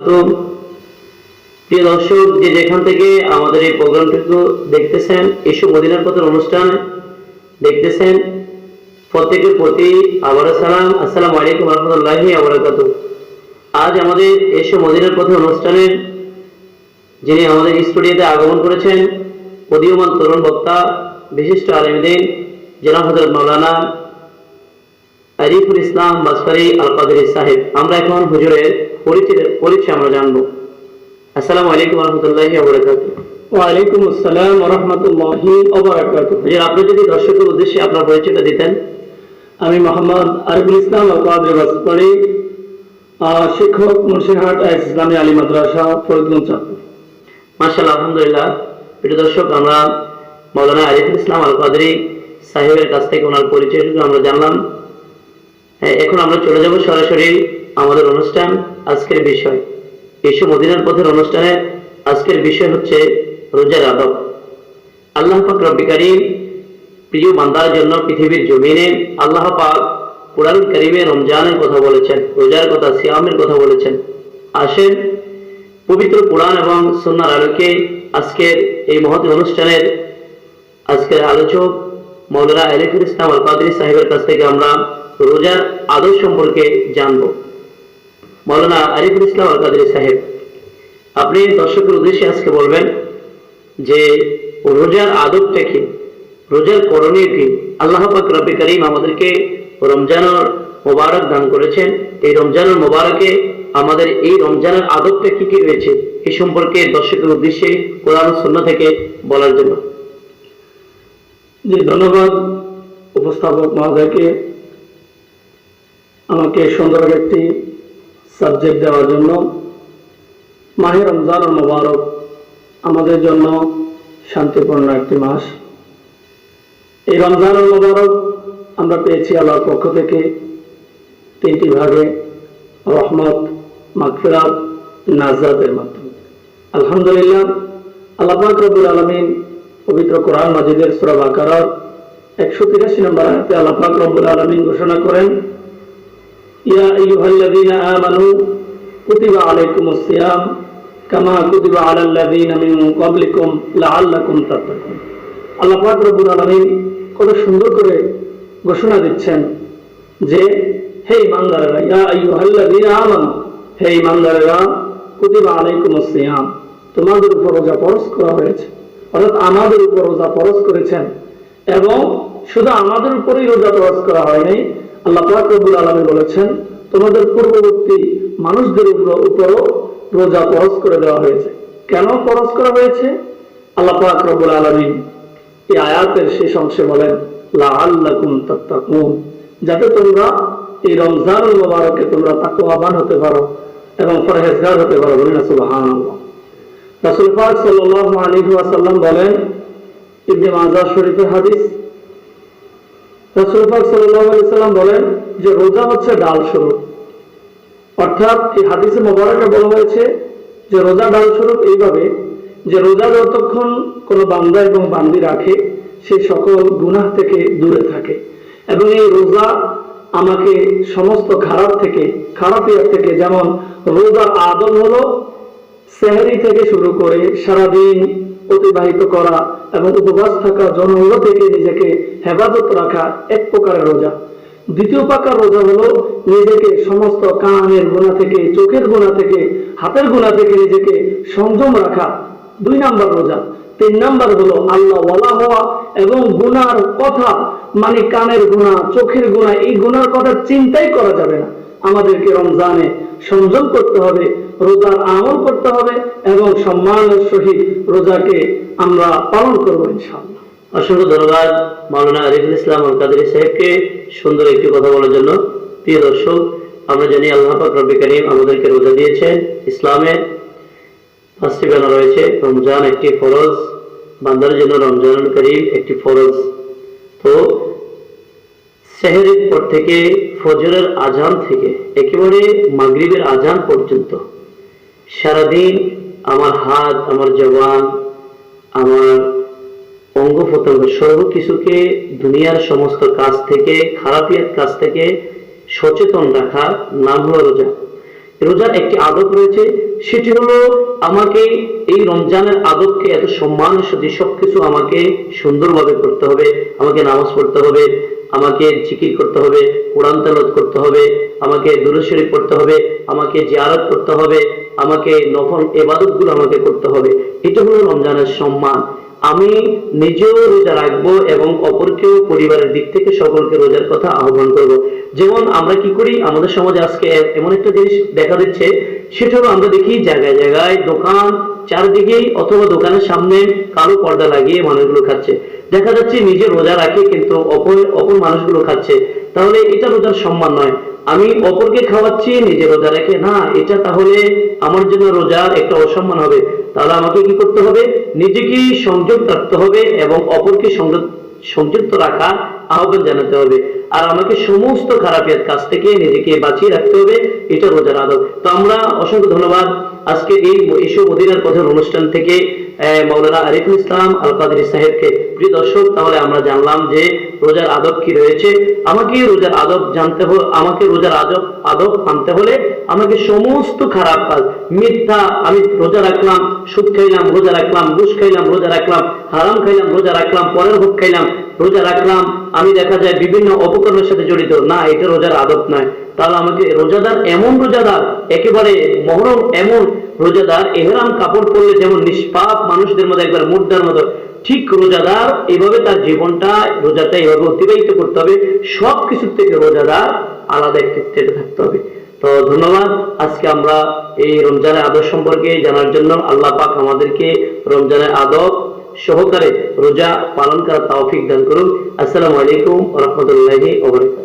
তো প্রিয় দর্শক, যে যেখান থেকে আমাদের এই প্রোগ্রামটুকু দেখতেছেন এসব মদিনার পথের অনুষ্ঠান দেখতেছেন। প্রত্যেকের প্রতি আবার সালাম। আসসালামু আলাইকুম রহমতুল্লাহি আবরাকাত আজ আমাদের এসব মদিনার পথের অনুষ্ঠানের যিনি আমাদের স্টুডিওতে আগমন করেছেন, উদীয়মান তরুণ বক্তা, বিশিষ্ট আলমদিন জনাব হজরত মৌলানা আরিফুল ইসলাম বাসফারি আল কাদরি সাহেব। আমরা এখন হুজুরের পরিচয় পরিচয় আমরা জানব। আসসালামু আলাইকুম রহমতুল্লাহি ওয়ালাইকুম আসসালাম রহমতুল্লাহি হুজুর আপনি যদি দর্শকের উদ্দেশ্যে আপনার পরিচয়টা দিতেন। আমি মোহাম্মদ আরিফুল ইসলাম আলকাদের বাসপাড়ি শিক্ষক মুন্সিরহাট এস ইসলামী আলী মাদ্রাসা ফরিদগঞ্জ মার্শাল্লাহ আলহামদুলিল্লাহ। প্রিয় দর্শক আমরা মৌলানা আরিফুল ইসলাম আল কাদরি সাহেবের কাছ থেকে ওনার পরিচয়টুকু আমরা জানলাম। এখন আমরা চলে যাব সরাসরি আমাদের অনুষ্ঠান, আজকের বিষয়। এসব মদিনার পথের অনুষ্ঠানে আজকের বিষয় হচ্ছে রোজার আদব। আল্লাহ পাক রব্বি কারীম প্রিয় বান্দার জন্য পৃথিবীর জমিনে আল্লাহ পাক কোরআন কারিমে রমজানের কথা বলেছেন, রোজার কথা, সিয়ামের কথা বলেছেন। আসেন, পবিত্র কোরআন এবং সন্ন্যার আলোকে আজকের এই মহৎ অনুষ্ঠানের আজকের আলোচক মৌলানা আলিফুল ইসলাম আল কাদরি সাহেবের কাছ থেকে আমরা রোজার আদব সম্পর্কে জানব। মৌলানা আরিফুল ইসলাম আল কাদরি সাহেব, আপনি দর্শকের উদ্দেশ্যে আজকে বলবেন যে রোজার আদবটা কি? রোজার করণীয় কি? আল্লাহ রব্বি করিম আমাদেরকে রমজানের মোবারক দান করেছেন। এই রমজানের মোবারকে আমাদের এই রমজানের আদবটা কি কি রয়েছে? এই সম্পর্কে দর্শকের উদ্দেশ্যে কোরআন শূন্য থেকে বলার জন্য। ধন্যবাদ উপস্থাপক মহোদয়কে। আমাকে সুন্দর একটি সাবজেক্ট দেওয়ার জন্য। মাহে রমজান মোবারক আমাদের জন্য শান্তিপূর্ণ একটি মাস। এই রমজান মোবারক আমরা পেয়েছি আল্লাহর পক্ষ থেকে। তিনটি ভাগে, রহমত, মাগফিরাত, নাজাতের মাধ্যমে। আলহামদুলিল্লাহ, আল্লাহ পাক রব্বুল আলামিন পবিত্র কোরআন মাজিদের সূরা বাকারার 183 নম্বর আয়াতে আল্লাহ পাক রব্বুল আলামিন ঘোষণা করেন ঘোষণা দিচ্ছেন যে, হে ইমানদারেরা তোমাদের উপর রোজা ফরজ করা হয়েছে, অর্থাৎ আমাদের উপর রোজা ফরজ করেছেন এবং শুধু আমাদের উপরেই রোজা ফরজ করা হয়নি আল্লাহ বলেছেন, তোমাদের পূর্ববর্তী মানুষদের উপরও রোজা করে দেওয়া হয়েছে। কেন করা হয়েছে? আল্লাহ এই আয়াতের শেষ অংশে বলেন যাতে তোমরা এই রমজান মোবারকে তোমরা তাকওয়াবান হতে পারো এবং পরহেজগার হতে পারো বলি না রাসূল পাক ওয়াসাল্লাম বলেন, ইবনে মাজাহ শরীফের হাদিস রাসূল পাক সাল্লাল্লাহু আলাইহি ওয়াসাল্লাম বলেন যে রোজা হচ্ছে ডাল স্বরূপ অর্থাৎ এই হাদিসে মোবারকে বলা হয়েছে যে রোজা ডাল স্বরূপ এইভাবে যে রোজা যতক্ষণ কোনো বান্দা এবং বান্দি রাখে, সে সকল গুনাহ থেকে দূরে থাকে। এবং এই রোজা আমাকে সমস্ত খারাপ থেকে খারাপিয়ার থেকে, যেমন রোজার আদল হলো সেহরি থেকে শুরু করে সারাদিন অতিবাহিত করা এবং উপবাস থাকা জনগুলো থেকে নিজেকে হেফাজত রাখা এক প্রকারের রোজা। দ্বিতীয় পাকার রোজা হলো নিজেকে সমস্ত কানের গোনা থেকে, চোখের গোনা থেকে, হাতের গোনা থেকে নিজেকে সংযম রাখা। দুই নাম্বার রোজা। তিন নাম্বার হলো আল্লাহ ওয়ালা হওয়া এবং গুনার কথা মানে কানের গুণা চোখের গুণা এই গুনার কথা চিন্তাই করা যাবে না। আমাদেরকে রমজানে সংযম করতে হবে রোজার আমল করতে হবে এবং সম্মানের সহিত রোজাকে আমরা পালন করব ইনশাআল্লাহ। অসংখ্য ধন্যবাদ মাওলানা আরিফুল ইসলাম আল কাদরি সাহেবকে সুন্দর একটি কথা বলার জন্য। প্রিয় দর্শক, আমরা জানি আল্লাহ পাক রব্বি করিম আমাদেরকে রোজা দিয়েছেন ইসলামের পাঁচটি বেলা রয়েছে, রমজান একটি ফরজ, বান্দার জন্য রমজান করিম একটি ফরজ। তো, সেহরির পর থেকে, ফজরের আজান থেকে, একেবারে মাগরিবের আজান পর্যন্ত সারাদিন আমার হাত, আমার জবান, আমার অঙ্গ প্রত্যঙ্গ সর্বকিছুকে দুনিয়ার সমস্ত কাজ থেকে খারাপিয়ার কাজ থেকে সচেতন রাখার নাম হলো রোজা। রোজার একটি আদব রয়েছে, সেটি হলো আমাকে এই রমজানের আদবকে এত সম্মানের সাথে সবকিছু আমাকে সুন্দরভাবে করতে হবে, আমাকে নামাজ পড়তে হবে আমাকে জিকির করতে হবে, কোরআন তালত করতে হবে, আমাকে দূরশ্বরী পড়তে হবে, আমাকে জিয়ারত করতে হবে, আমাকে নফল এবাদতগুলো আমাকে করতে হবে। এটা হলো রমজানের সম্মান। আমি নিজেও রোজা রাখব এবং অপরকেও পরিবারের দিক থেকে সকলকে রোজার কথা আহ্বান করব। যেমন আমরা কি করি? আমাদের সমাজে আজকে এমন একটা জিনিস দেখা দিচ্ছে, সেটা আমরা দেখি জায়গায় জায়গায় দোকান চারদিকেই অথবা দোকানের সামনে কালো পর্দা লাগিয়ে মানুষগুলো খাচ্ছে। দেখা যাচ্ছে নিজে রোজা রাখে কিন্তু অপর অপর মানুষগুলো খাচ্ছে। তাহলে এটা রোজার সম্মান নয়। আমি অপরকে খাওয়াচ্ছি, নিজে রোজা রেখে, না, এটা তাহলে আমার জন্য রোজার একটা অসম্মান হবে। তাহলে আমাকে কি করতে হবে? নিজেকে সংযোগ রাখতে হবে এবং অপরকে সংযুক্ত রাখা আহ্বান জানাতে হবে। আর আমাকে সমস্ত খারাপের কাছ থেকে নিজেকে বাঁচিয়ে রাখতে হবে এটা রোজার আদব। তো আমরা অসংখ্য ধন্যবাদ। আজকে এই এসব মদিনার পথের অনুষ্ঠান থেকে আহ, মাওলানা আরিফুল ইসলাম আল কাদের সাহেবকে। প্রিয় দর্শক তাহলে আমরা জানলাম যে রোজার আদব কি রয়েছে। আমাকে রোজার আদব জানতে হলে আমাকে রোজার আদব আদব আনতে হলে আমাকে সমস্ত খারাপ কাজ মিথ্যা আমি রোজা রাখলাম সুদ খাইলাম রোজা রাখলাম ঘুষ খাইলাম রোজা রাখলাম হারাম খাইলাম রোজা রাখলাম পরের ভোগ খাইলাম রোজা রাখলাম, আমি দেখা যায় বিভিন্ন অপকর্মের সাথে জড়িত। না, এটা রোজার আদব নয়। তাহলে আমাকে রোজাদার এমন রোজাদার, একেবারে মহরম এমন রোজাদার, এহরাম কাপড় পরলে যেমন নিষ্পাপ মানুষদের মধ্যে একবার মুদ্রার মতো, ঠিক রোজাদার, এভাবে তার জীবনটা রোজাটা এভাবে অতিবাহিত করতে হবে। সব কিছুর থেকে রোজাদার আলাদা একটি থাকতে হবে। তো ধন্যবাদ। আজকে আমরা এই রমজানের আদব সম্পর্কে জানার জন্য আল্লাহ পাক আমাদেরকে রমজানের আদব সহকারে রোজা পালন করার তৌফিক দান করুন। আসসালামু আলাইকুম রহমতুল্লাহি ওবরাকাতুহু